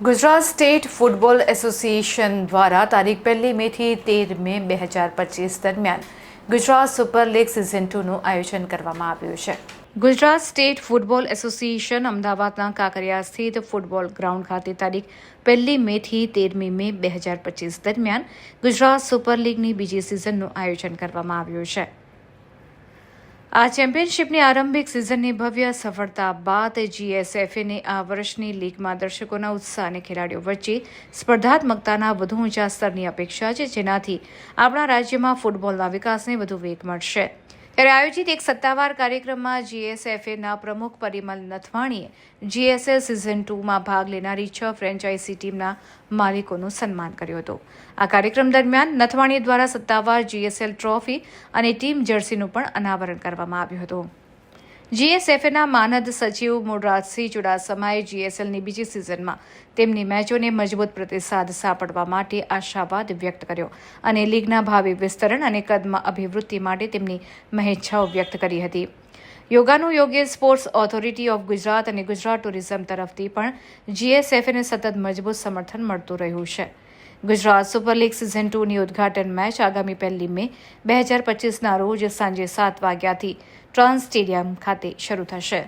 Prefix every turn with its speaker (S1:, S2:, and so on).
S1: Gujarat state football association દ્વારા તારીખ પહેલી મેથી તેર મે બે હજાર પચીસ દરમિયાન ગુજરાત સુપર લીગ સિઝન ટુનું આયોજન કરવામાં આવ્યું છે. ગુજરાત સ્ટેટ ફૂટબોલ એસોસિએશન અમદાવાદના કાંકરિયા સ્થિત ફૂટબોલ ગ્રાઉન્ડ ખાતે તારીખ પહેલી મેથી તેરમી મે બે હજાર પચીસ દરમિયાન ગુજરાત સુપર લીગની બીજી સિઝનનું આયોજન કરવામાં આવ્યું છે. આ ચેમ્પિયનશિપની આરંભિક સિઝનની ભવ્ય સફળતા બાદ જીએસએફએની આ વર્ષની લીગમાં દર્શકોના ઉત્સાહ અને ખેલાડીઓ વચ્ચે સ્પર્ધાત્મકતાના વધુ ઊંચા સ્તરની અપેક્ષા છે, જેનાથી આપણા રાજ્યમાં ફૂટબોલના વિકાસને વધુ વેગ મળશે. ત્યારે આયોજિત એક સત્તાવાર કાર્યક્રમમાં જીએસએફએના પ્રમુખ પરિમલ નથવાણીએ જીએસએલ સિઝન ટુમાં ભાગ લેનારી છ ફ્રેન્ચાઇઝી ટીમના માલિકોનું સન્માન કર્યું હતું. આ કાર્યક્રમ દરમિયાન નથવાણી દ્વારા સત્તાવાર જીએસએલ ટ્રોફી અને ટીમ જર્સીનું પણ અનાવરણ કરવામાં આવ્યું હતું. જીએસએફએના માનદ સચિવ મૂળરાજસિંહ ચુડાસમાએ જીએસએલની બીજી સિઝનમાં તેમની મેચોને મજબૂત પ્રતિસાદ સાંપડવા માટે આશાવાદ વ્યક્ત કર્યો અને લીગના ભાવિ વિસ્તરણ અને કદમાં અભિવૃદ્ધિ માટે તેમની મહેચ્છાઓ વ્યક્ત કરી હતી. યોગાનું યોગ્ય સ્પોર્ટ્સ ઓથોરિટી ઓફ ગુજરાત અને ગુજરાત ટુરિઝમ તરફથી પણ જીએસએફને સતત મજબૂત સમર્થન મળતું રહ્યું છે. ગુજરાત સુપર લીગ સિઝન ટુની ઉદ્ઘાટન મેચ આગામી પહેલી મે બે હજાર પચીસના રોજ સાંજે સાત વાગ્યાથી ટ્રાન્સ સ્ટેડિયમ ખાતે શરૂ થશે.